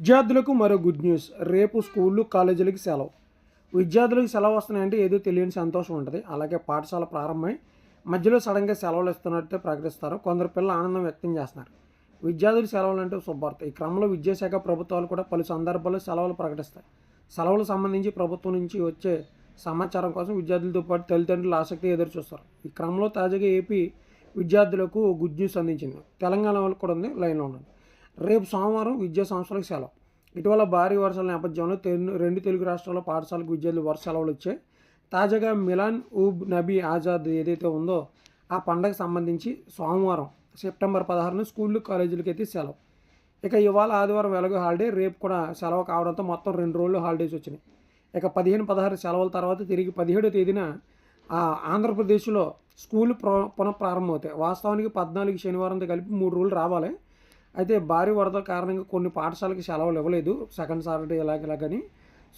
విద్యార్థులకు మరో good news. రేపు స్కూళ్ళు కాలేజీలకి సెలవు. విద్యార్థులకు సెలవు వస్తున్నాయంటే ఏదో తెలియని సంతోషం ఉంటుంది. అలాగే పాఠశాల ప్రారంభమై మధ్యలో సడన్గా సెలవులు ఇస్తున్నట్టు ప్రకటిస్తారు. కొందరు పిల్లలు ఆనందం వ్యక్తం చేస్తున్నారు. విద్యార్థులు సెలవులు అంటే శుభార్త ఈ క్రమంలో విద్యాశాఖ ప్రభుత్వాలు కూడా పలు సందర్భాల్లో సెలవులు ప్రకటిస్తాయి. సెలవులకు సంబంధించి ప్రభుత్వం నుంచి వచ్చే సమాచారం కోసం విద్యార్థులతో పాటు తల్లిదండ్రులు ఆసక్తి ఎదురు చూస్తారు. ఈ క్రమంలో తాజాగా ఏపీ విద్యార్థులకు గుడ్ న్యూస్ అందించింది. తెలంగాణ వాళ్ళు కూడా ఉంది లైన్లో ఉన్నది రేపు సోమవారం విద్యా సంస్థలకు సెలవు. ఇటీవల భారీ వర్షాల నేపథ్యంలో తెలు- రెండు తెలుగు రాష్ట్రాల్లో పాఠశాలకు విద్యార్థులు వర్ష సెలవులు వచ్చాయి. తాజాగా మిలాన్ ఉబ్ నబీ ఆజాద్ ఏదైతే ఉందో ఆ పండగకు సంబంధించి సోమవారం సెప్టెంబర్ పదహారున స్కూళ్ళు కాలేజీలకి అయితే సెలవు. ఇక ఇవాళ ఆదివారం వెలగు హాలిడే రేపు కూడా సెలవు కావడంతో మొత్తం రెండు రోజులు హాలిడేస్ వచ్చినాయి. ఇక పదిహేను పదహారు సెలవుల తర్వాత తిరిగి పదిహేడో తేదీన ఆ, ఆంధ్రప్రదేశ్లో స్కూల్ ప్ర పునఃప్రారంభమవుతాయి. వాస్తవానికి పద్నాలుగు శనివారంతో కలిపి మూడు రోజులు రావాలి. అయితే భారీ వరద కారణంగా కొన్ని పాఠశాలకి సెలవులు ఇవ్వలేదు. సెకండ్ సాటర్డే ఇలాగ ఇలాగని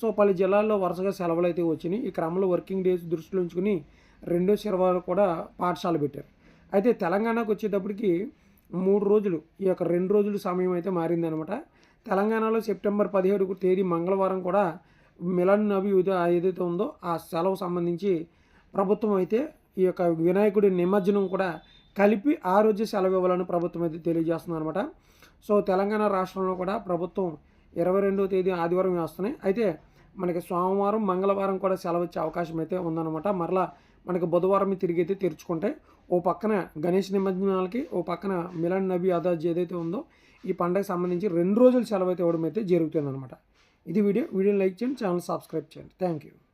సో పలు జిల్లాల్లో వరుసగా సెలవులు అయితే వచ్చినాయి ఈ క్రమంలో వర్కింగ్ డేస్ దృష్టిలో ఉంచుకుని రెండో శనివారం కూడా పాఠశాల పెట్టారు. అయితే తెలంగాణకు వచ్చేటప్పటికి మూడు రోజులు ఈ యొక్క రెండు రోజులు సమయం అయితే మారిందనమాట. తెలంగాణలో సెప్టెంబర్ పదిహేడు తేదీ మంగళవారం కూడా మిలన్ నబీ ఉదయ ఏదైతే ఉందో ఆ సెలవు సంబంధించి ప్రభుత్వం అయితే ఈ యొక్క వినాయకుడి నిమజ్జనం కూడా కలిపి ఆ రోజు సెలవు ఇవ్వాలని ప్రభుత్వం అయితే తెలియజేస్తుంది అనమాట సో తెలంగాణ రాష్ట్రంలో కూడా ప్రభుత్వం ఇరవై రెండవ తేదీ ఆదివారం వేస్తున్నాయి. అయితే మనకి సోమవారం మంగళవారం కూడా సెలవు ఇచ్చే అవకాశం అయితే ఉందన్నమాట. మరలా మనకి బుధవారం తిరిగి అయితే తెరుచుకుంటే ఓ పక్కన గణేష్ నిమజ్జనాలకి ఓ పక్కన మిలన్ నబీ అదాజ్ ఏదైతే ఉందో ఈ పండగకి సంబంధించి రెండు రోజులు సెలవు అయితే ఇవ్వడం అయితే జరుగుతుంది అనమాట ఇది వీడియో. వీడియో లైక్ చేయండి ఛానల్ సబ్స్క్రైబ్ చేయండి. Thank you